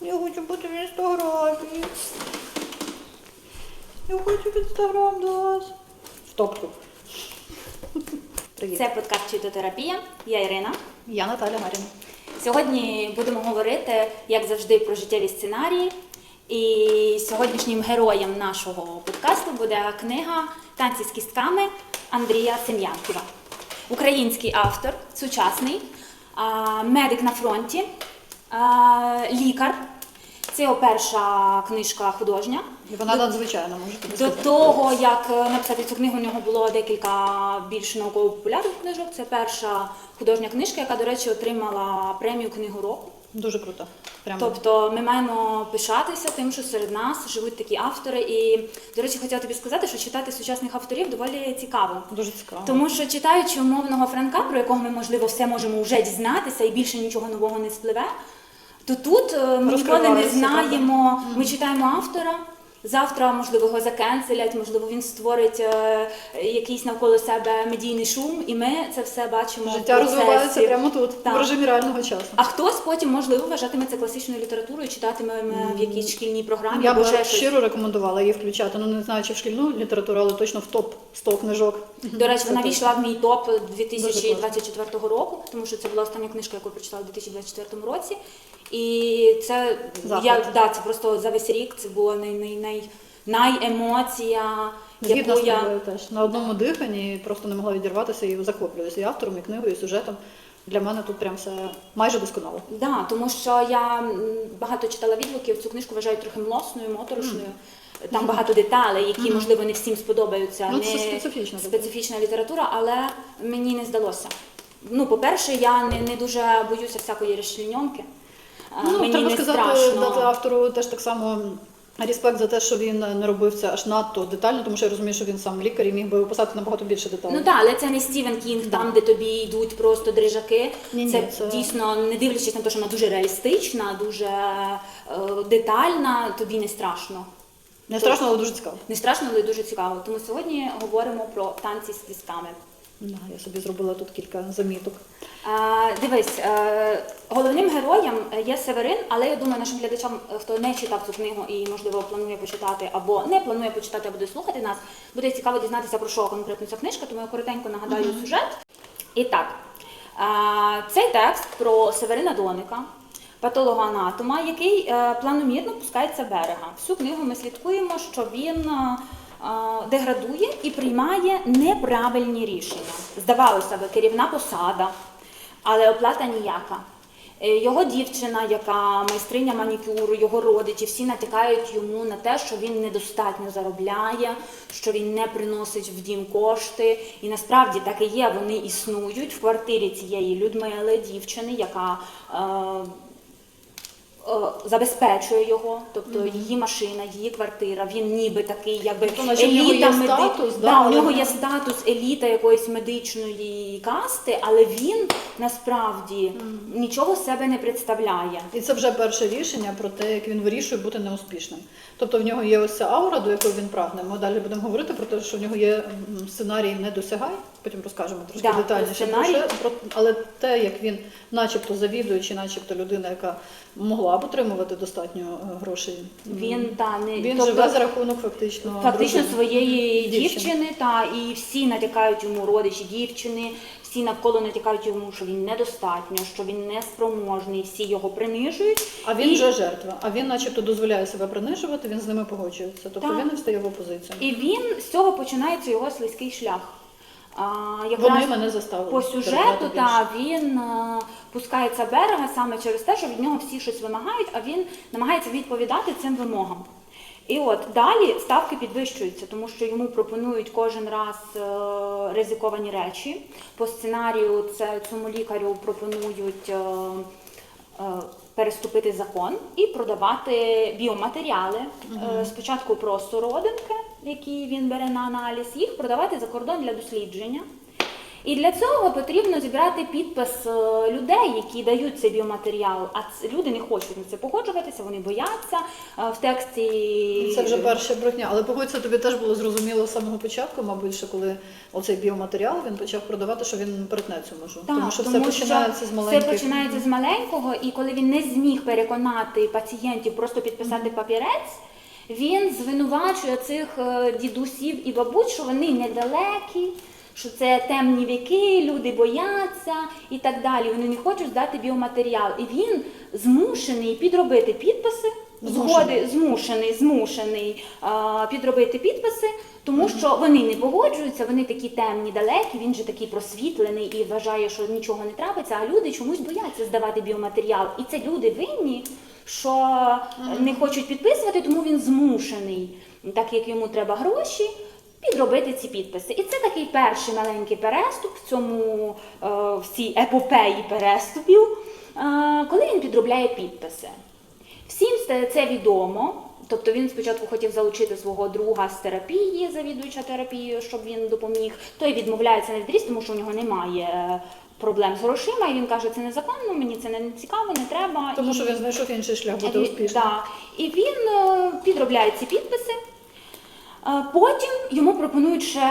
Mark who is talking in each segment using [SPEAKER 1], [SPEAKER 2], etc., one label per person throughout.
[SPEAKER 1] Я хочу бути в інстаграмі. Я хочу в інстаграм до вас. В топку. Привіт.
[SPEAKER 2] Це подкаст Читотерапія. Я Ірина.
[SPEAKER 1] Я Наталя Гаріна.
[SPEAKER 2] Сьогодні будемо говорити, як завжди, про життєві сценарії. І сьогоднішнім героєм нашого подкасту буде книга Танці з кістками Андрія Сем'янківа. Український автор, сучасний, медик на фронті, лікар. Це його перша книжка художня.
[SPEAKER 1] І вона надзвичайна, можу тобі
[SPEAKER 2] До
[SPEAKER 1] сказати.
[SPEAKER 2] того, як е, написати цю книгу, у нього було декілька більш науково-популярних книжок. Це перша художня книжка, яка, до речі, отримала премію книгу року.
[SPEAKER 1] Дуже круто. Прямо.
[SPEAKER 2] Тобто ми маємо пишатися тим, що серед нас живуть такі автори. І, до речі, хотіла тобі сказати, що читати сучасних авторів доволі цікаво.
[SPEAKER 1] Дуже цікаво.
[SPEAKER 2] Тому що читаючи умовного Франка, про якого ми, можливо, все можемо вже дізнатися і більше нічого нового не спливе, то тут е, ми ніколи не знаємо. Ми читаємо автора. Завтра, можливо, його закенселять, можливо, він створить е, якийсь навколо себе медійний шум, і ми це все бачимо.
[SPEAKER 1] Життя
[SPEAKER 2] процесі.
[SPEAKER 1] розвивається прямо тут,
[SPEAKER 2] Так.
[SPEAKER 1] в режимі реального часу.
[SPEAKER 2] А хтось потім, можливо, вважатиме це класичною літературою, читатиме в якійсь шкільній програмі
[SPEAKER 1] Я б щиро рекомендувала її включати. Ну не знаю, чи в шкільну літературу, але точно в топ 100 книжок.
[SPEAKER 2] До речі, вона війшла в мій топ 2024 року, тому що це була остання книжка, яку я прочитала у 2024 році. І це я да, це просто за весь рік це була най, най, най, найемоція,
[SPEAKER 1] Згідно
[SPEAKER 2] яку
[SPEAKER 1] з
[SPEAKER 2] я
[SPEAKER 1] тобою теж на одному диханні просто не могла відірватися і захоплююся і автором, і книгою, і сюжетом. Для мене тут прям все майже досконало.
[SPEAKER 2] Да, тому що я багато читала відгуків, цю книжку вважаю трохи млосною, моторошною. Там багато деталей, які, можливо, не всім сподобаються.
[SPEAKER 1] Ну,
[SPEAKER 2] не
[SPEAKER 1] специфічна
[SPEAKER 2] специфічна література, але мені не здалося. Ну, по-перше, я не, не дуже боюся всякої розчленьонки.
[SPEAKER 1] Ну,
[SPEAKER 2] мені
[SPEAKER 1] треба
[SPEAKER 2] не
[SPEAKER 1] сказати,
[SPEAKER 2] страшно.
[SPEAKER 1] дати автору теж так само респект за те, що він не робив це аж надто детально, тому що я розумію, що він сам лікар і міг би описати набагато більше деталей.
[SPEAKER 2] Ну так, але це не Стівен Кінг, там, де тобі йдуть просто дрижаки.
[SPEAKER 1] Ні-ні,
[SPEAKER 2] це,
[SPEAKER 1] це-
[SPEAKER 2] дійсно, не дивлячись на те, що вона дуже реалістична, дуже е, детальна, тобі не страшно.
[SPEAKER 1] Не страшно, але дуже цікаво.
[SPEAKER 2] Не страшно, але дуже цікаво. Тому сьогодні говоримо про танці з кістками.
[SPEAKER 1] Да, я собі зробила тут кілька заміток.
[SPEAKER 2] Е, дивись, е, головним героєм є Северин, але я думаю, нашим глядачам, е, хто не читав цю книгу і, можливо, планує почитати або не планує почитати, або буде слухати нас, буде цікаво дізнатися про що конкретно ця книжка, тому я коротенько нагадаю сюжет. І так, е, цей текст про Северина Доника, патологоанатома, який е, планомірно пускається берега. Всю книгу ми слідкуємо, що він. е, е, Деградує і приймає неправильні рішення. Здавалося би, керівна посада, але оплата ніяка. Його дівчина, яка майстриня манікюру, його родичі, всі натякають йому на те, що він недостатньо заробляє, що він не приносить в дім кошти. І насправді так і є, вони існують в квартирі цієї Людмили, дівчини, яка е, забезпечує його, тобто її машина, її квартира, він ніби такий, якби
[SPEAKER 1] Тобто, нього
[SPEAKER 2] еліта
[SPEAKER 1] є
[SPEAKER 2] меди-
[SPEAKER 1] статус, да,
[SPEAKER 2] да, у нього є статус еліта якоїсь медичної касти, але він насправді нічого з себе не представляє.
[SPEAKER 1] І це вже перше рішення про те, як він вирішує бути неуспішним. Тобто в нього є ось ця аура, до якої він прагне. Ми далі будемо говорити про те, що в нього є сценарій не досягай. Потім розкажемо трошки
[SPEAKER 2] Да,
[SPEAKER 1] детальніше
[SPEAKER 2] про
[SPEAKER 1] але те, як він, начебто, завідуючи, начебто людина, яка могла б отримувати достатньо е, грошей.
[SPEAKER 2] Він та не
[SPEAKER 1] він
[SPEAKER 2] тобто,
[SPEAKER 1] живе за рахунок фактично
[SPEAKER 2] фактично
[SPEAKER 1] дружини,
[SPEAKER 2] своєї
[SPEAKER 1] дівчини.
[SPEAKER 2] дівчини, та і всі натякають йому родичі дівчини, всі навколо натякають йому, що він недостатньо, що він неспроможний, всі його принижують.
[SPEAKER 1] А він
[SPEAKER 2] І-
[SPEAKER 1] вже жертва. А він, начебто, дозволяє себе принижувати, він з ними погоджується. Тобто
[SPEAKER 2] Так.
[SPEAKER 1] він не встає в опозицію.
[SPEAKER 2] І він з цього починається його слизький шлях. А,
[SPEAKER 1] Вони мене заставили.
[SPEAKER 2] По сюжету та він е, пускається берега саме через те, що від нього всі щось вимагають, а він намагається відповідати цим вимогам. І от далі ставки підвищуються, тому що йому пропонують кожен раз е, ризиковані речі. По сценарію це цьому лікарю пропонують. е, е, Переступити закон і продавати біоматеріали. Е, Спочатку просто родинки, які він бере на аналіз, їх продавати за кордон для дослідження. І для цього потрібно зібрати підпис е, людей, які дають цей біоматеріал. А люди не хочуть на це погоджуватися, вони бояться. Е, В тексті
[SPEAKER 1] Це вже перша брехня, але погодься, тобі теж було зрозуміло з самого початку, мабуть, що коли оцей біоматеріал він почав продавати, що він перетне цю межу.
[SPEAKER 2] Так,
[SPEAKER 1] тому що все починається з маленьких.
[SPEAKER 2] Все починається з маленького, і коли він не зміг переконати пацієнтів просто підписати папірець, він звинувачує цих е, дідусів і бабусь, що вони недалекі, що це темні віки, люди бояться і так далі. Вони не хочуть здати біоматеріал. І він змушений підробити підписи. Згоди змушений, змушений а, підробити підписи, тому що вони не погоджуються, вони такі темні, далекі. Він же такий просвітлений і вважає, що нічого не трапиться. А люди чомусь бояться здавати біоматеріал. І це люди винні, що не хочуть підписувати, тому він змушений, так як йому треба гроші. Підробити ці підписи. І це такий перший маленький переступ в цьому е, в цій епопеї переступів, е, коли він підробляє підписи. Всім це- відомо. Тобто він спочатку хотів залучити свого друга з терапії, завідуюча терапією, щоб він допоміг. Той відмовляється на відріз, тому що у нього немає е, проблем з грошима. І він каже, це незаконно, мені це не цікаво, не треба.
[SPEAKER 1] Тому
[SPEAKER 2] І-
[SPEAKER 1] що він знайшов інший шлях бути
[SPEAKER 2] Ві-
[SPEAKER 1] успішним.
[SPEAKER 2] Да. І він е, підробляє ці підписи. Е, Потім йому пропонують ще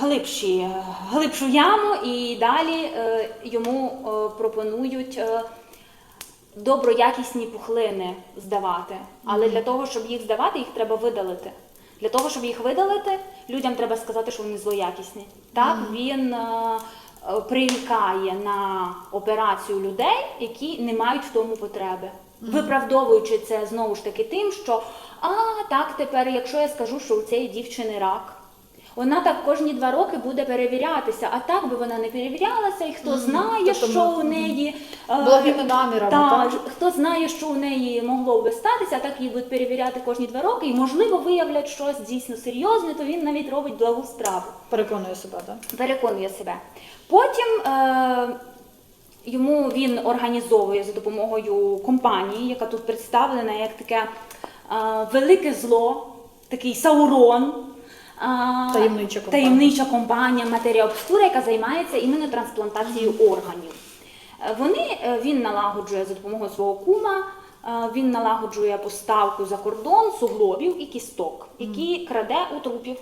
[SPEAKER 2] глибші, глибшу яму, і далі е, йому е, пропонують е, доброякісні пухлини здавати. Але для того, щоб їх здавати, їх треба видалити. Для того, щоб їх видалити, людям треба сказати, що вони злоякісні. Так, він е, прирікає на операцію людей, які не мають в тому потреби. Виправдовуючи це знову ж таки тим, що а так тепер, якщо я скажу, що у цієї дівчини рак, вона так кожні два роки буде перевірятися, а так би вона не перевірялася, і хто знає,
[SPEAKER 1] Тобто,
[SPEAKER 2] що у неї е,
[SPEAKER 1] Благими намірами,
[SPEAKER 2] та,
[SPEAKER 1] так?
[SPEAKER 2] хто знає, що у неї могло би статися, так її будуть перевіряти кожні два роки, і можливо виявлять щось дійсно серйозне, то він навіть робить благу справу
[SPEAKER 1] Переконує себе, так?
[SPEAKER 2] переконує себе. Потім е, йому він організовує за допомогою компанії, яка тут представлена як таке е, велике зло, такий Саурон.
[SPEAKER 1] Таємнича компанія.
[SPEAKER 2] таємнича компанія Матерія Обскура, яка займається іменно трансплантацією органів. Е, Вони, е, він налагоджує за допомогою свого кума, е, він налагоджує поставку за кордон суглобів і кісток, які краде у трупів.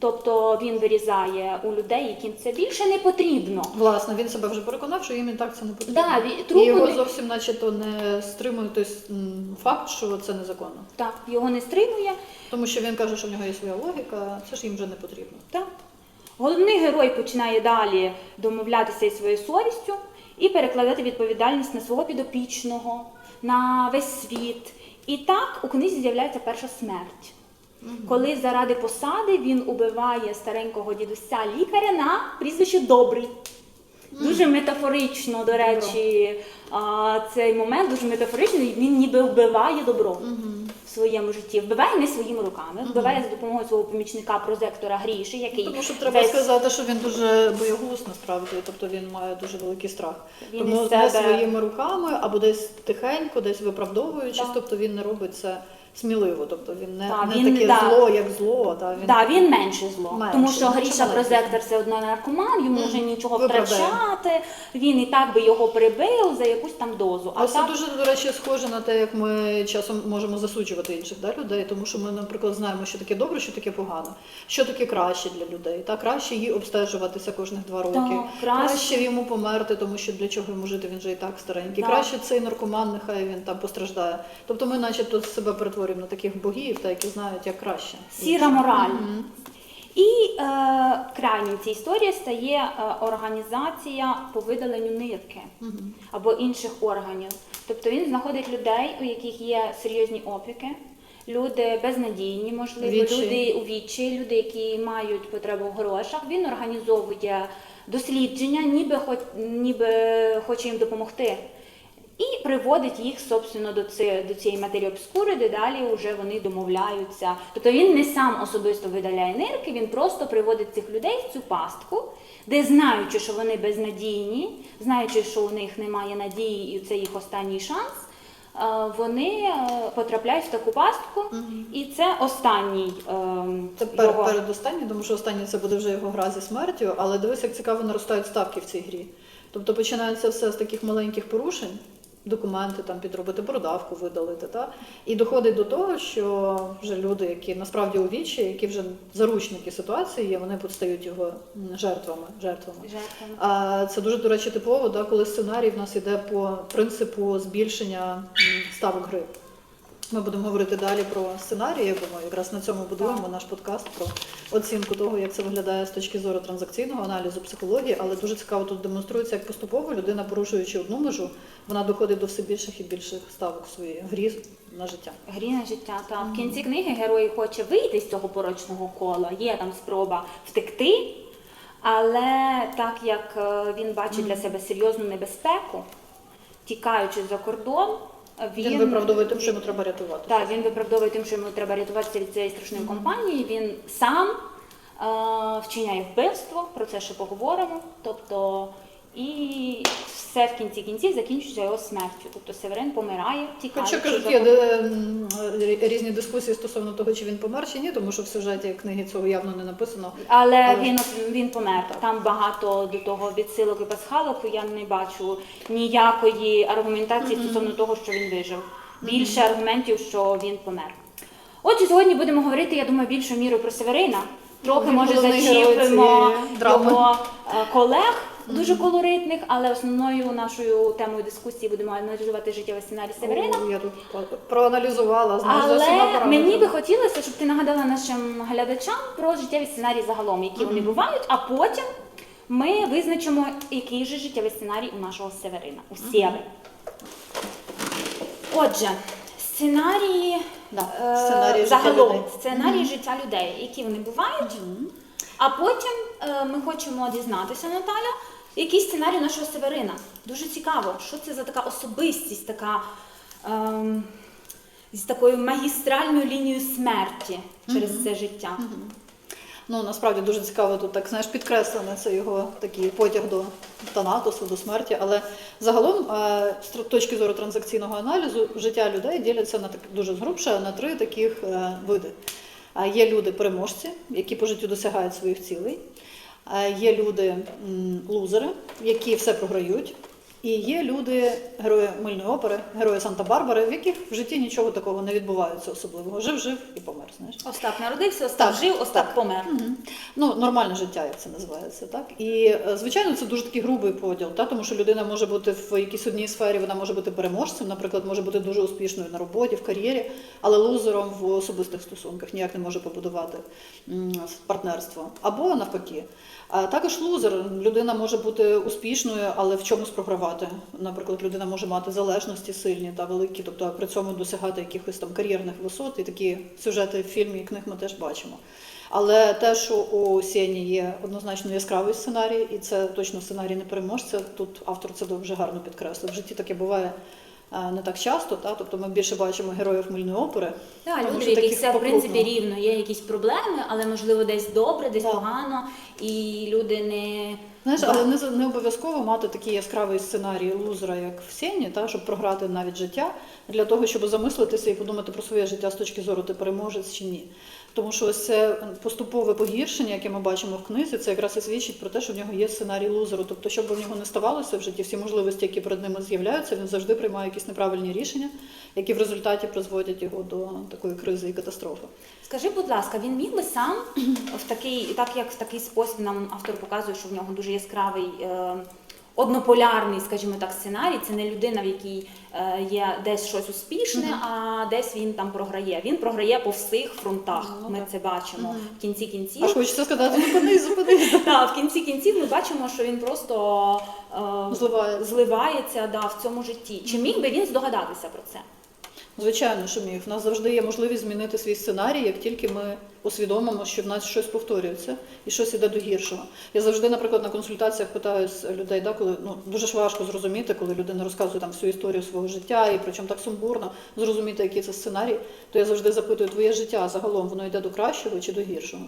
[SPEAKER 2] Тобто він вирізає у людей, яким це більше не потрібно.
[SPEAKER 1] Власне, він себе вже переконав, що їм і так це не потрібно.
[SPEAKER 2] Да, ві-
[SPEAKER 1] і його
[SPEAKER 2] не-
[SPEAKER 1] зовсім начебто не стримує той факт, що це незаконно.
[SPEAKER 2] Так, його не стримує.
[SPEAKER 1] Тому що він каже, що в нього є своя логіка, це ж їм вже не потрібно.
[SPEAKER 2] Так. Головний герой починає далі домовлятися із своєю совістю і перекладати відповідальність на свого підопічного, на весь світ. І так у книзі з'являється перша смерть. Коли заради посади він убиває старенького дідуся лікаря на прізвище Добрий. Дуже метафорично, до речі, а, цей момент дуже метафоричний. Він ніби вбиває добро в своєму житті. Вбиває не своїми руками, вбиває за допомогою свого помічника прозектора Гріші, який
[SPEAKER 1] Тому що треба
[SPEAKER 2] весь-
[SPEAKER 1] сказати, що він дуже боягуз насправді, тобто він має дуже великий страх.
[SPEAKER 2] Він
[SPEAKER 1] Тому
[SPEAKER 2] із
[SPEAKER 1] не
[SPEAKER 2] себе-
[SPEAKER 1] своїми руками або десь тихенько, десь виправдовуючись,
[SPEAKER 2] Так.
[SPEAKER 1] тобто він не робить це сміливо, тобто він не,
[SPEAKER 2] Так,
[SPEAKER 1] не
[SPEAKER 2] він-
[SPEAKER 1] таке
[SPEAKER 2] так.
[SPEAKER 1] зло, як зло. Та, він...
[SPEAKER 2] Да, він менше зло,
[SPEAKER 1] Менше,
[SPEAKER 2] тому що Гріша прозектор все одно наркоман, йому вже нічого
[SPEAKER 1] Виправдає.
[SPEAKER 2] втрачати. Він і так би його прибив за якусь там дозу. А
[SPEAKER 1] А це
[SPEAKER 2] так
[SPEAKER 1] дуже, до речі, схоже на те, як ми часом можемо засуджувати інших да, людей, тому що ми, наприклад, знаємо, що таке добре, що таке погано, що таке краще для людей. Та краще їй обстежуватися кожних два роки,
[SPEAKER 2] Так, краще.
[SPEAKER 1] краще йому померти, тому що для чого йому жити, він же і так старенький.
[SPEAKER 2] Так.
[SPEAKER 1] Краще цей наркоман, нехай він там постраждає. Тобто ми, начебто, себе перетворюємо на таких богів, та які знають, як краще.
[SPEAKER 2] сіра мораль. І е, крайнім цій історії стає е, організація по видаленню нирки або інших органів. Тобто він знаходить людей, у яких є серйозні опіки. Люди безнадійні, можливо,
[SPEAKER 1] Відчаї.
[SPEAKER 2] люди у відчаї, люди, які мають потребу в грошах. Він організовує дослідження, ніби хоч ніби хоче їм допомогти. І приводить їх, собственно, до цієї, до цієї матерії обскури, де далі вже вони домовляються. Тобто він не сам особисто видаляє нирки, він просто приводить цих людей в цю пастку, де знаючи, що вони безнадійні, знаючи, що у них немає надії, і це їх останній шанс, е, вони е, потрапляють в таку пастку, і це останній ем,
[SPEAKER 1] Це пер,
[SPEAKER 2] його.
[SPEAKER 1] передостанній, тому що останній це буде вже його гра зі смертю, але дивись, як цікаво наростають ставки в цій грі. Тобто починається все з таких маленьких порушень, документи там підробити, бородавку видалити, та? і доходить до того, що вже люди, які насправді у вічі, які вже заручники ситуації є, вони постають його жертвами. жертвами.
[SPEAKER 2] жертвами.
[SPEAKER 1] А це дуже, до речі, типово, да, коли сценарій в нас йде по принципу збільшення ставок гри. Ми будемо говорити далі про сценарії, я думаю, якраз на цьому будуємо наш подкаст про оцінку того, як це виглядає з точки зору транзакційного аналізу психології, але дуже цікаво тут демонструється, як поступово людина, порушуючи одну межу, вона доходить до все більших і більших ставок в своїй грі на життя.
[SPEAKER 2] Грі на життя. Та в кінці книги герой хоче вийти з цього порочного кола. Є там спроба втекти, але так як е, він бачить для себе серйозну небезпеку, тікаючи за кордон, він,
[SPEAKER 1] виправдовує тим, що йому треба рятувати.
[SPEAKER 2] Так, він виправдовує тим, що йому треба рятуватися від цієї страшної компанії. Він сам е, вчиняє вбивство, про це ще поговоримо. Тобто, і все в кінці кінців закінчується його смертю. Тобто Северин помирає, тікаючи
[SPEAKER 1] Хоча кажуть, є м, різні дискусії стосовно того, чи він помер чи ні, тому що в сюжеті книги цього явно не написано.
[SPEAKER 2] Але,
[SPEAKER 1] Але-
[SPEAKER 2] він він помер. Там багато до того відсилок і пасхалок. Я не бачу ніякої аргументації стосовно того, що він вижив. Більше аргументів, що він помер. Отже, сьогодні будемо говорити, я думаю, більшою мірою про Северина. Трохи може зачіпимо його е, колег. Дуже колоритних, але основною нашою темою дискусії будемо аналізувати життєвий сценарій Северина.
[SPEAKER 1] Я тут проаналізувала, знаєш,
[SPEAKER 2] Але мені би хотілося, щоб ти нагадала нашим глядачам про життєві сценарії загалом, які вони бувають, а потім ми визначимо, який же життєвий сценарій у нашого Северина, у Сєви. Отже, сценарії,
[SPEAKER 1] Да,
[SPEAKER 2] е,
[SPEAKER 1] сценарії життя
[SPEAKER 2] загалом,
[SPEAKER 1] людей.
[SPEAKER 2] сценарії життя людей, які вони бувають. А потім е, ми хочемо дізнатися, Наталя, який сценарій нашого Северина. Дуже цікаво, що це за така особистість, така ем, з такою магістральною лінією смерті через це життя.
[SPEAKER 1] Ну, насправді дуже цікаво тут так, знаєш, підкреслене це його такий потяг до Танатосу, до смерті. Але загалом, е, з точки зору транзакційного аналізу, життя людей діляться на так дуже згрубше на три таких е, види. А Є люди-переможці, які по життю досягають своїх цілей. А Є люди лузери, які все програють. І є люди, герої мильної опери, герої Санта-Барбари, в яких в житті нічого такого не відбувається особливого. Жив, жив і помер. Знаєш.
[SPEAKER 2] Остап народився, Остап
[SPEAKER 1] Так,
[SPEAKER 2] жив, Остап
[SPEAKER 1] так.
[SPEAKER 2] помер.
[SPEAKER 1] Мгм. Ну, нормальне життя, як це називається, так? І е, звичайно, це дуже такий грубий поділ, так? тому що людина може бути в якійсь одній сфері, вона може бути переможцем, наприклад, може бути дуже успішною на роботі, в кар'єрі, але лузером в особистих стосунках ніяк не може побудувати партнерство. Або навпаки. А також лузер. Людина може бути успішною, але в чомусь програвати. Наприклад, людина може мати залежності сильні та великі, тобто при цьому досягати якихось там кар'єрних висот, і такі сюжети в фільмі і книг ми теж бачимо. Але те, що у сіні є однозначно яскравий сценарій, і це точно сценарій не переможця. Тут автор це дуже гарно підкреслив. В житті таке буває не так часто, та? тобто ми більше бачимо героїв мильної опери.
[SPEAKER 2] Так,
[SPEAKER 1] тому
[SPEAKER 2] люди, яких все в принципі рівно, є якісь проблеми, але можливо десь добре, десь
[SPEAKER 1] Так.
[SPEAKER 2] погано, і люди не
[SPEAKER 1] Знаєш, але не, не обов'язково мати такий яскравий сценарій лузера, як в Сені, та, щоб програти навіть життя, для того, щоб замислитися і подумати про своє життя з точки зору ти переможець чи ні. Тому що ось це поступове погіршення, яке ми бачимо в книзі, це якраз і свідчить про те, що в нього є сценарій лузеру. Тобто, що б в нього не ставалося в житті, всі можливості, які перед ними з'являються, він завжди приймає якісь неправильні рішення, які в результаті призводять його до такої кризи і катастрофи.
[SPEAKER 2] Скажи, будь ласка, він міг би сам в такий, так як в такий спосіб нам автор показує, що в нього дуже яскравий. Е, Однополярний, скажімо так, сценарій. Це не людина, в якій е, є десь щось успішне, а десь він там програє. Він програє по всіх фронтах.
[SPEAKER 1] Ну,
[SPEAKER 2] Ми
[SPEAKER 1] так.
[SPEAKER 2] це бачимо в кінці кінців.
[SPEAKER 1] А хочеться сказати, зупинись, зупинись.
[SPEAKER 2] Так, в кінці кінців ми бачимо, що він просто е,
[SPEAKER 1] Зливається.
[SPEAKER 2] зливається да, в цьому житті. Чи міг би він здогадатися про це?
[SPEAKER 1] Звичайно, що міг. У нас завжди є можливість змінити свій сценарій, як тільки ми усвідомимо, що в нас щось повторюється і щось іде до гіршого. Я завжди, наприклад, на консультаціях питаю з людей, да, коли ну дуже ж важко зрозуміти, коли людина розказує там всю історію свого життя і причому так сумбурно зрозуміти, який це сценарій, то я завжди запитую, твоє життя загалом воно йде до кращого чи до гіршого.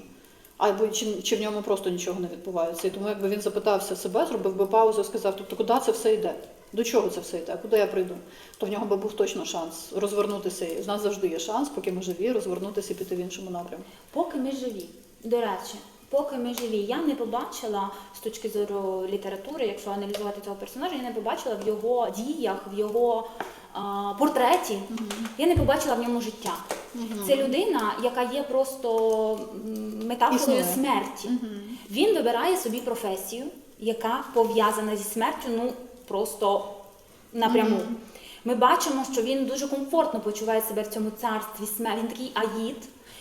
[SPEAKER 1] Або чи, чи в ньому просто нічого не відбувається. І тому якби він запитався себе, зробив би паузу, сказав, тобто куди це все йде? До чого це все йде? Куди я прийду? То в нього би був точно шанс розвернутися. І в нас завжди є шанс, поки ми живі, розвернутися і піти в іншому напрямку.
[SPEAKER 2] Поки ми живі, до речі, поки ми живі, я не побачила з точки зору літератури, якщо аналізувати цього персонажа, я не побачила в його діях, в його а, портреті, я не побачила в ньому життя. Це людина, яка є просто метафорою смерті. Він вибирає собі професію, яка пов'язана зі смертю, ну просто напряму. Ми бачимо, що він дуже комфортно почуває себе в цьому царстві смерті. Він такий аїд,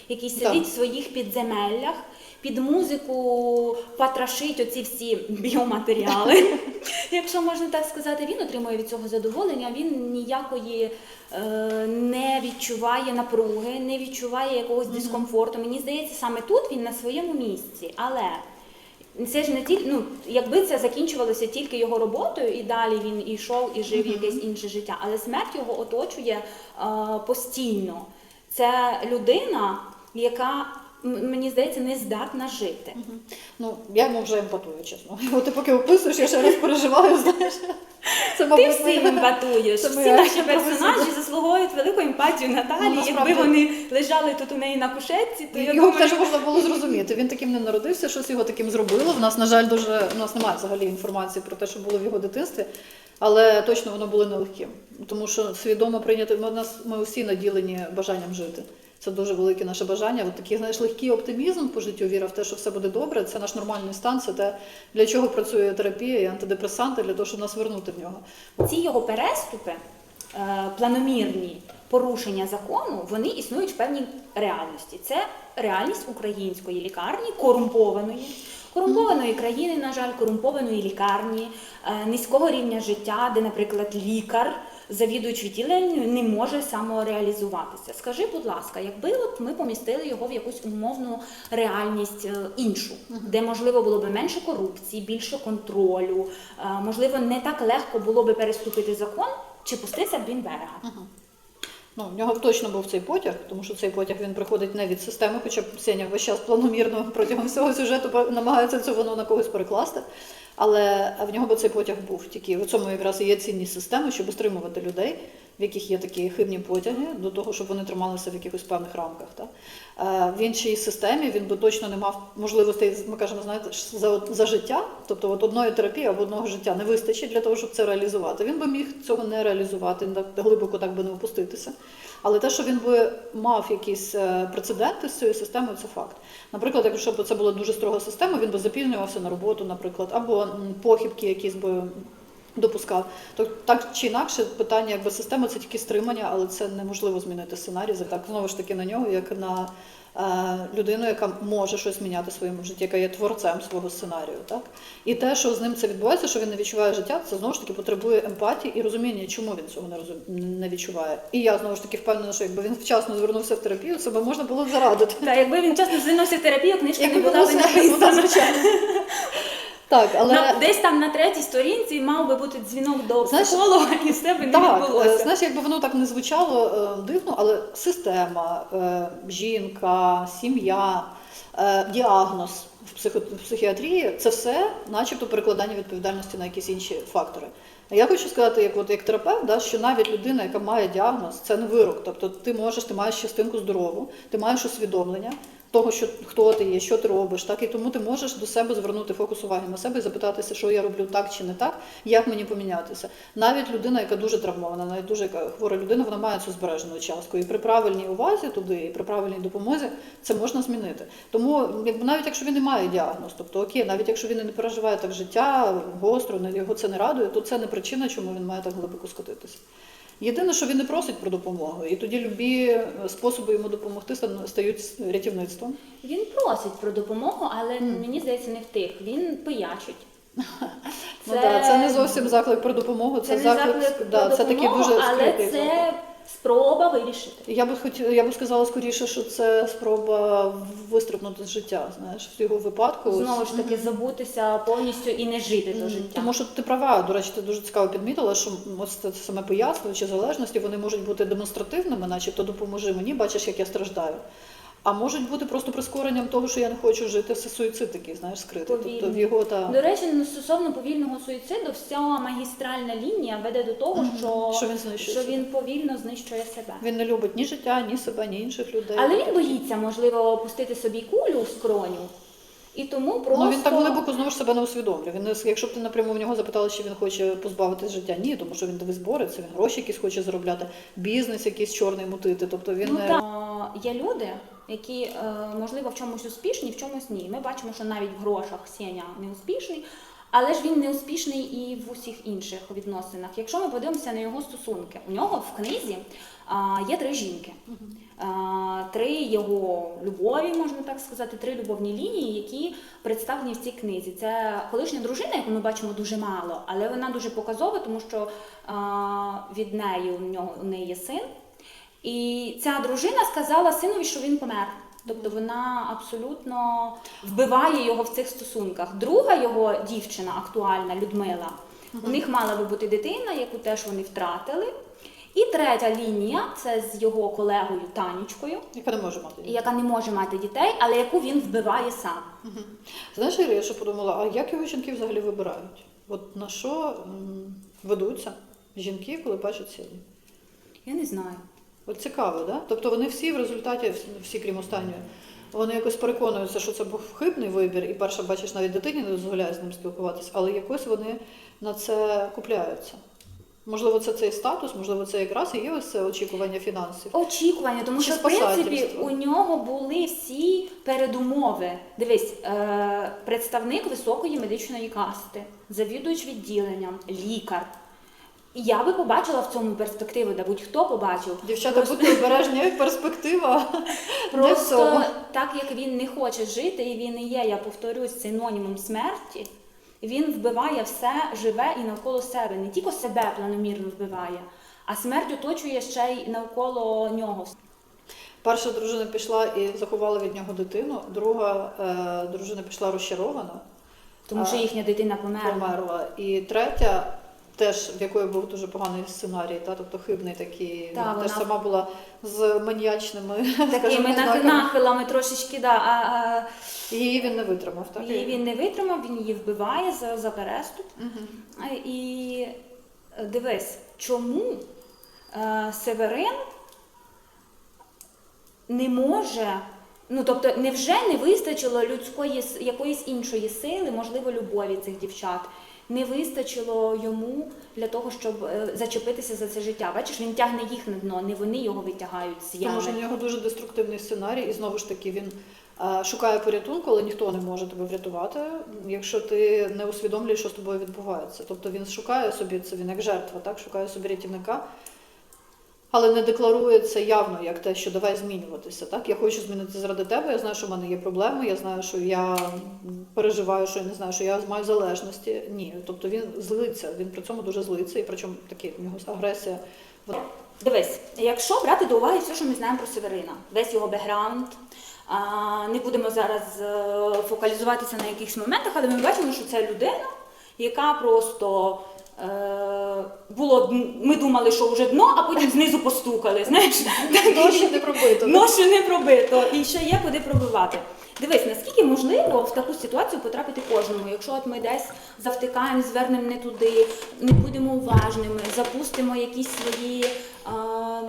[SPEAKER 2] який сидить в своїх підземеллях, під музику патрашить оці всі біоматеріали. Якщо можна так сказати, він отримує від цього задоволення, він ніякої е, не відчуває напруги, не відчуває якогось дискомфорту. Мені здається, саме тут він на своєму місці. Але це ж не тільки, ну, якби це закінчувалося тільки його роботою, і далі він ішов і жив якесь інше життя. Але смерть його оточує е, постійно. Це людина, яка мені здається не здатна жити.
[SPEAKER 1] Ну, я йому вже емпатую, чесно. От ти поки описуєш, я ще раз переживаю, знаєш. Це,
[SPEAKER 2] Ти
[SPEAKER 1] мабуть,
[SPEAKER 2] всім
[SPEAKER 1] моя-
[SPEAKER 2] емпатуєш. Всі наші персонажі заслуговують велику емпатію Наталі.
[SPEAKER 1] Ну,
[SPEAKER 2] Якби вони лежали тут у неї на кушетці, то я
[SPEAKER 1] Його
[SPEAKER 2] думаю,
[SPEAKER 1] теж можна було зрозуміти. Він таким не народився, щось його таким зробило. В нас, на жаль, дуже у нас немає взагалі інформації про те, що було в його дитинстві, але точно воно було нелегким. Тому що свідомо прийняти ми нас ми усі наділені бажанням жити. Це дуже велике наше бажання. От такий знаєш легкий оптимізм по життю, віра в те, що все буде добре. Це наш нормальний стан. Це те, для чого працює терапія і антидепресанти, для того, щоб нас вернути в нього.
[SPEAKER 2] ці його переступи, е, планомірні порушення закону, вони існують в певній реальності. Це реальність української лікарні, корумпованої. Корумпованої країни, на жаль, корумпованої лікарні, е, низького рівня життя, де, наприклад, лікар, завідувач відділенню, не може самореалізуватися. Скажи, будь ласка, якби от ми помістили його в якусь умовну реальність е, іншу, де можливо було би менше корупції, більше контролю, е, можливо, не так легко було би переступити закон, чи пустився б він берега?
[SPEAKER 1] Ну, в нього точно був цей потяг, тому що цей потяг він приходить не від системи, хоча Сеня весь час планомірно протягом всього сюжету намагається це воно на когось перекласти. Але в нього би цей потяг був. Тільки в цьому якраз і є цінність системи, щоб стримувати людей, в яких є такі хибні потяги, до того, щоб вони трималися в якихось певних рамках. Так? Е, В іншій системі він би точно не мав можливостей, ми кажемо, знаєте, за, за життя, тобто от одної терапії або одного життя не вистачить для того, щоб це реалізувати. Він би міг цього не реалізувати, глибоко так би не опуститися. Але те, що він би мав якісь е, прецеденти з цією системою, це факт. Наприклад, якщо б це була дуже строга система, він би запізнювався на роботу, наприклад, або похибки якісь би допускав. То так чи інакше, питання якби системи це тільки стримання, але це неможливо змінити сценарій. Це так знову ж таки на нього, як на е, людину, яка може щось міняти в своєму житті, яка є творцем свого сценарію. Так? І те, що з ним це відбувається, що він не відчуває життя, це знову ж таки потребує емпатії і розуміння, чому він цього не розум... не відчуває. І я знову ж таки впевнена, що якби він вчасно звернувся в терапію, це би можна було зарадити.
[SPEAKER 2] Та якби він чесно звернувся в терапію, книжка не була б написана.
[SPEAKER 1] Так, але
[SPEAKER 2] На- десь там на третій сторінці мав би бути дзвінок до
[SPEAKER 1] Знаєш,
[SPEAKER 2] психолога, і все би не
[SPEAKER 1] Так, е,
[SPEAKER 2] відбулося.
[SPEAKER 1] знаєш, якби воно так не звучало е, дивно, але система, е, жінка, сім'я, діагноз в, психо, в психіатрії це все, начебто, перекладання відповідальності на якісь інші фактори. Я хочу сказати, як от як терапевт, да, що навіть людина, яка має діагноз, це не вирок. Тобто ти можеш, ти маєш частинку здорову, ти маєш усвідомлення того, що хто ти є, що ти робиш, так і тому ти можеш до себе звернути фокус уваги на себе і запитатися, що я роблю так чи не так, як мені помінятися. Навіть людина, яка дуже травмована, навіть дуже хвора людина, вона має цю збережену частку. І при правильній увазі туди, і при правильній допомозі це можна змінити. Тому, якби навіть якщо він не має діагноз, тобто окей, навіть якщо він не переживає так життя гостро, його це не радує, то це не причина, чому він має так глибоко скотитися. Єдине, що він не просить про допомогу, і тоді любі е, способи йому допомогти стають рятівництвом.
[SPEAKER 2] Він просить про допомогу, але мені здається, не в тих. Він пиячить.
[SPEAKER 1] Ну, да, це не зовсім заклик про допомогу, це,
[SPEAKER 2] Це
[SPEAKER 1] заклик,
[SPEAKER 2] заклик
[SPEAKER 1] да,
[SPEAKER 2] про
[SPEAKER 1] це такий
[SPEAKER 2] допомогу,
[SPEAKER 1] дуже
[SPEAKER 2] але
[SPEAKER 1] скритий
[SPEAKER 2] це
[SPEAKER 1] заклик.
[SPEAKER 2] Спроба вирішити.
[SPEAKER 1] Я би хотіла, я би сказала скоріше, що це спроба вистрибнути з життя. Знаєш, в його випадку
[SPEAKER 2] Знову ж таки, забутися повністю і не жити до життя.
[SPEAKER 1] Тому що ти права, до речі, ти дуже цікаво підмітила, що ось це саме пояснюючі залежності вони можуть бути демонстративними, начебто допоможи мені, бачиш, як я страждаю. А можуть бути просто прискоренням того, що я не хочу жити, це суїцид такий, знаєш, скритий.
[SPEAKER 2] Повільний.
[SPEAKER 1] Тобто в його та
[SPEAKER 2] До речі, ну, стосовно повільного суїциду, вся магістральна лінія веде до того,
[SPEAKER 1] Мгм.
[SPEAKER 2] що,
[SPEAKER 1] Що він
[SPEAKER 2] що він повільно знищує себе.
[SPEAKER 1] він не любить ні життя, ні себе, ні інших людей.
[SPEAKER 2] Але він боїться, можливо, пустити собі кулю в скроню. І тому просто
[SPEAKER 1] Ну він так глибоко знову ж себе не усвідомлює. Він якщо б ти напряму в нього запитала, чи він хоче позбавитись життя, ні, тому що він дивись бореться, він гроші якісь хоче заробляти, бізнес якийсь чорний мутити. Тобто він
[SPEAKER 2] Ну,
[SPEAKER 1] не
[SPEAKER 2] так. Є люди, які, е, можливо, в чомусь успішні, в чомусь ні. Ми бачимо, що навіть в грошах Сеня не успішний, але ж він не успішний і в усіх інших відносинах. Якщо ми подивимося на його стосунки, у нього в книзі а, є три жінки. А, Три його любові, можна так сказати, три любовні лінії, які представлені в цій книзі. Це колишня дружина, яку ми бачимо дуже мало, але вона дуже показова, тому що а, від неї у нього у неї є син. І ця дружина сказала синові, що він помер. Тобто вона абсолютно вбиває його в цих стосунках. Друга його дівчина, актуальна Людмила, у них мала би бути дитина, яку теж вони втратили. І третя лінія це з його колегою Танічкою,
[SPEAKER 1] яка не може мати. дітей.
[SPEAKER 2] яка не може мати дітей, але яку він вбиває сам.
[SPEAKER 1] Мгм. Знаєш, я ще подумала, а як його жінки взагалі вибирають? От на що ведуться жінки, коли бачать сім'ї?
[SPEAKER 2] Я не знаю.
[SPEAKER 1] От цікаво, да? Тобто вони всі в результаті, всі- крім останньої, вони якось переконуються, що це був хибний вибір, і перша, бачиш, навіть дитині не дозволяє з ним спілкуватися, але якось вони на це купляються. Можливо, це цей статус, можливо, це якраз і є ось це очікування фінансів.
[SPEAKER 2] Очікування, тому що в принципі у нього були всі передумови. Дивись, е, представник високої медичної касти, завідувач відділенням, лікар. І я би побачила в цьому перспективу, де будь-хто побачив.
[SPEAKER 1] Дівчата, будьте обережні, перспектива.
[SPEAKER 2] Просто так як він не хоче жити, і він і є, я повторюсь, синонімом смерті. Він вбиває все живе і навколо себе. Не тільки себе планомірно вбиває, а смерть оточує ще й навколо нього.
[SPEAKER 1] Перша дружина пішла і заховала від нього дитину, друга е, дружина пішла розчарована,
[SPEAKER 2] Тому що їхня дитина померла.
[SPEAKER 1] померла. І третя, теж в якої був дуже поганий сценарій, та, тобто хибний такий,
[SPEAKER 2] Та,
[SPEAKER 1] вона теж сама була з маніячними
[SPEAKER 2] Такими нахилами трошечки, да, а, а
[SPEAKER 1] її він не витримав, так?
[SPEAKER 2] її він не витримав, він її вбиває за, за переступ. А, І е, дивись, чому е, Северин не може, ну тобто, невже не вистачило людської якоїсь іншої сили, можливо, любові цих дівчат? Не вистачило йому для того, щоб е, зачепитися за це життя. Бачиш, він тягне їх на дно, не вони його витягають з ями.
[SPEAKER 1] Тому що в нього дуже деструктивний сценарій, і знову ж таки він е, шукає порятунку, але ніхто не може тебе врятувати, якщо ти не усвідомлюєш, що з тобою відбувається. Тобто він шукає собі це він як жертва, так шукає собі рятівника. Але не декларує це явно як те, що давай змінюватися. Так, я хочу змінитися заради тебе. Я знаю, що в мене є проблеми. Я знаю, що я переживаю, що я не знаю, що я маю залежності. Ні, тобто він злиться. Він при цьому дуже злиться, і причому такі в нього агресія.
[SPEAKER 2] Дивись, якщо брати до уваги все, що ми знаємо про Северина, весь його бекграунд, не будемо зараз е, фокалізуватися на якихось моментах, але ми бачимо, що це людина, яка просто було, ми думали, що вже дно, а потім знизу постукали. Знаєш,
[SPEAKER 1] Дно ще не пробито.
[SPEAKER 2] Дно ще не пробито, і ще є куди пробивати. Дивись, наскільки можливо в таку ситуацію потрапити кожному, якщо от ми десь завтикаємо, звернемо не туди, не будемо уважними, запустимо якісь свої. А,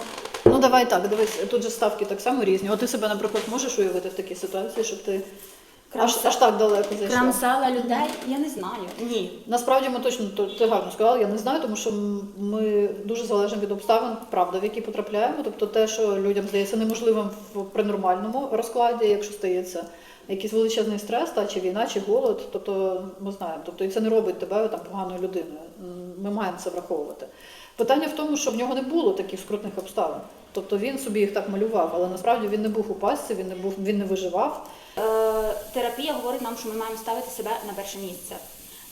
[SPEAKER 1] Ну давай так, дивись, тут же ставки так само різні. От ти себе, наприклад, можеш уявити в такій ситуації, щоб ти аж, аж так далеко зайшла.
[SPEAKER 2] крамсала людей, я не знаю. Ні.
[SPEAKER 1] Насправді ми точно то- ти гарно сказала, я не знаю, тому що м- ми дуже залежимо від обставин, правда, в які потрапляємо. Тобто те, що людям здається неможливим в при нормальному розкладі, якщо стається якийсь величезний стрес, та чи війна, чи голод, тобто ми знаємо. Тобто і це не робить тебе там поганою людиною. М, Ми маємо це враховувати. Питання в тому, що в нього не було таких скрутних обставин. Тобто він собі їх так малював, але насправді він не був у пастці, він не був, він не виживав.
[SPEAKER 2] Е, терапія говорить нам, що ми маємо ставити себе на перше місце.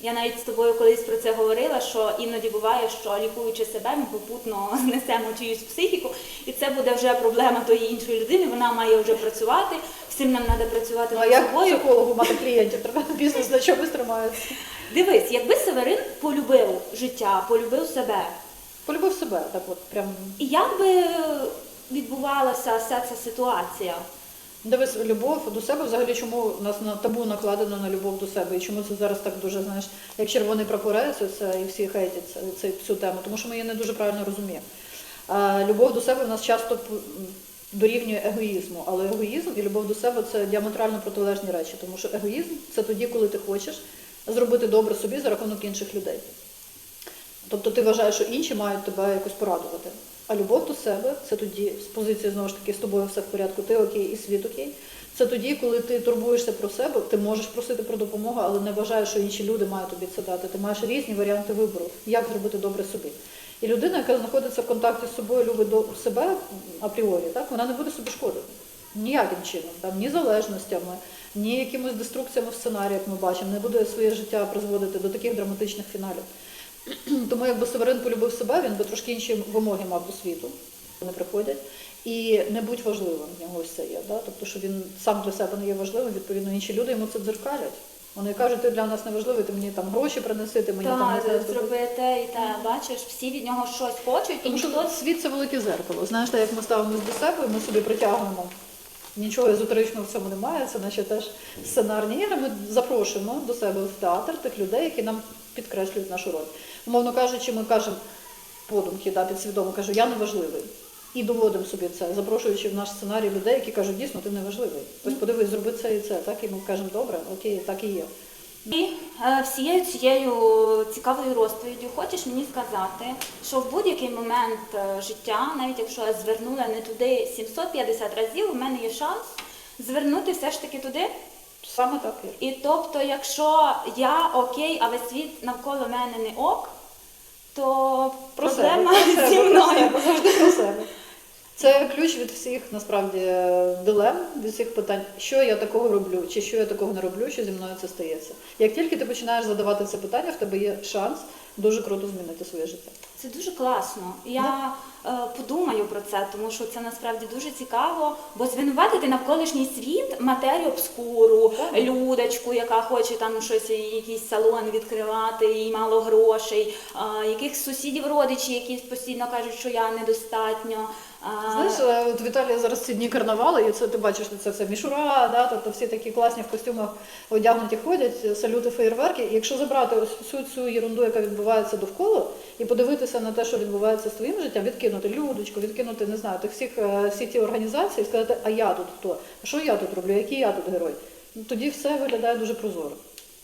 [SPEAKER 2] Я навіть з тобою колись про це говорила, що іноді буває, що лікуючи себе, ми попутно знесемо чиюсь психіку, і це буде вже проблема тої іншої людини. Вона має вже працювати. Всім нам треба працювати
[SPEAKER 1] Ну, а
[SPEAKER 2] над
[SPEAKER 1] як
[SPEAKER 2] собою.
[SPEAKER 1] психологу мати клієнтів? Треба бізнес на чомусь тримається.
[SPEAKER 2] Дивись, якби Северин полюбив життя, полюбив себе,
[SPEAKER 1] Полюбив себе, так от прям.
[SPEAKER 2] і як би відбувалася вся ця ситуація?
[SPEAKER 1] Дивись, любов до себе взагалі чому у нас на табу накладено на любов до себе, і чому це зараз так дуже, знаєш, як червоний прапорець, це і всі хейтять це- цю тему, тому що ми її не дуже правильно розуміємо. А, любов до себе в нас часто дорівнює егоїзму, але егоїзм і любов до себе це діаметрально протилежні речі, тому що егоїзм це тоді, коли ти хочеш зробити добре собі за рахунок інших людей. Тобто ти вважаєш, що інші мають тебе якось порадувати. А любов до себе це тоді з позиції знову ж таки з тобою все в порядку, ти окей і світ окей. Це тоді, коли ти турбуєшся про себе, ти можеш просити про допомогу, але не вважаєш, що інші люди мають тобі це дати. Ти маєш різні варіанти вибору, як зробити добре собі. І людина, яка знаходиться в контакті з собою, любить себе апріорі, так вона не буде собі шкодити ніяким чином, там ні залежностями, ні якимось деструкціями в сценаріях ми бачимо, не буде своє життя призводити до таких драматичних фіналів. Тому якби Северин полюбив себе, він би трошки інші вимоги мав до світу, вони приходять. І не будь важливим в нього це є. Да? Тобто, що він сам для себе не є важливим, відповідно, інші люди йому це дзеркалять. Вони кажуть, ти для нас не важливий, ти мені там гроші принеси, ти мені там не
[SPEAKER 2] зроби те і те, бачиш, всі від нього щось хочуть, і
[SPEAKER 1] тому що
[SPEAKER 2] ніхто
[SPEAKER 1] світ це велике зеркало. Знаєш, так як ми ставимося до себе, ми собі притягуємо. Нічого езотеричного в цьому немає, це наші теж сценарні ігри. Ми запрошуємо до себе в театр тих людей, які нам підкреслюють нашу роль. Умовно кажучи, ми кажемо подумки, да, підсвідомо кажу, я не важливий. І доводимо собі це, запрошуючи в наш сценарій людей, які кажуть, дійсно, ти не важливий. Ось подивись, зроби це і це. Так і ми кажемо, добре, окей, так і є.
[SPEAKER 2] І е, всією цією цікавою розповіддю хочеш мені сказати, що в будь-який момент е, життя, навіть якщо я звернула не туди 750 разів, у мене є шанс звернути все ж таки туди.
[SPEAKER 1] Саме так.
[SPEAKER 2] І тобто, якщо я окей, але світ навколо мене не ок, то
[SPEAKER 1] Про
[SPEAKER 2] проблема
[SPEAKER 1] себе,
[SPEAKER 2] зі
[SPEAKER 1] себе, про
[SPEAKER 2] мною.
[SPEAKER 1] себе, про себе. Це ключ від всіх насправді дилем, від всіх питань, що я такого роблю, чи що я такого не роблю, що зі мною це стається. Як тільки ти починаєш задавати це питання, в тебе є шанс дуже круто змінити своє життя.
[SPEAKER 2] Це дуже класно. Я е, подумаю про це, тому що це насправді дуже цікаво, бо звинуватити навколишній світ матерію обскуру,
[SPEAKER 1] да.
[SPEAKER 2] людочку, яка хоче там щось, якийсь салон відкривати, їй мало грошей, якихось сусідів, родичів, які постійно кажуть, що я недостатньо.
[SPEAKER 1] Знаєш, от в Італії зараз ці дні карнавалу, і це ти бачиш, це все мішура, да, тобто всі такі класні в костюмах одягнуті ходять, салюти, феєрверки. І якщо забрати ось всю цю ерунду, яка відбувається довкола, і подивитися на те, що відбувається з твоїм життям, відкинути людочку, відкинути, не знаю, тих всіх е, всі ті організації, і сказати, а я тут хто? Що я тут роблю? Який я тут герой? Ну, Тоді все виглядає дуже прозоро.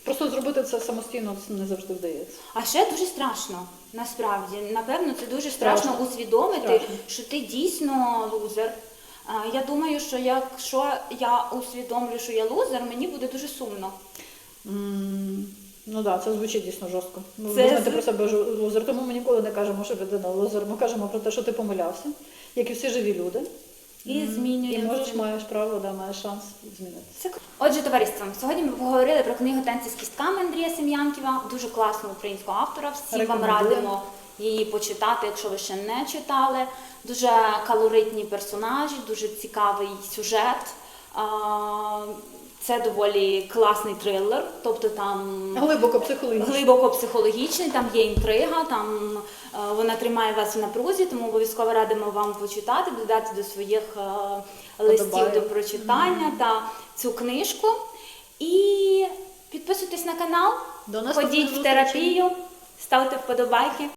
[SPEAKER 1] Просто зробити це самостійно не завжди вдається.
[SPEAKER 2] А ще дуже страшно, насправді. Напевно, це дуже страшно,
[SPEAKER 1] Страшно.
[SPEAKER 2] усвідомити,
[SPEAKER 1] Страшно.
[SPEAKER 2] що ти дійсно лузер. Я думаю, що якщо я усвідомлю, що я лузер, мені буде дуже сумно.
[SPEAKER 1] М, Ну так, да, це звучить дійсно жорстко. Ну,
[SPEAKER 2] Це
[SPEAKER 1] визнати
[SPEAKER 2] з-
[SPEAKER 1] про себе лузер, тому ми ніколи не кажемо, що людина лузер. Ми кажемо про те, що ти помилявся, як і всі живі люди.
[SPEAKER 2] І змінюємо
[SPEAKER 1] І можеш, маєш право, да, маєш шанс змінитися.
[SPEAKER 2] Отже, товариство, сьогодні ми поговорили про книгу Танці з кістками Андрія Сем'янківа, дуже класного українського автора. Всім вам радимо її почитати, якщо ви ще не читали. Дуже калоритні персонажі, дуже цікавий сюжет. Це доволі класний трилер, тобто там
[SPEAKER 1] Глибоко психологічно.
[SPEAKER 2] глибоко психологічний, там є інтрига, там е, вона тримає вас в напрузі, тому обов'язково радимо вам почитати, додати до своїх е, листів
[SPEAKER 1] Подобаю.
[SPEAKER 2] до прочитання та цю книжку. І підписуйтесь на канал,
[SPEAKER 1] До
[SPEAKER 2] ходіть в терапію, ставте вподобайки.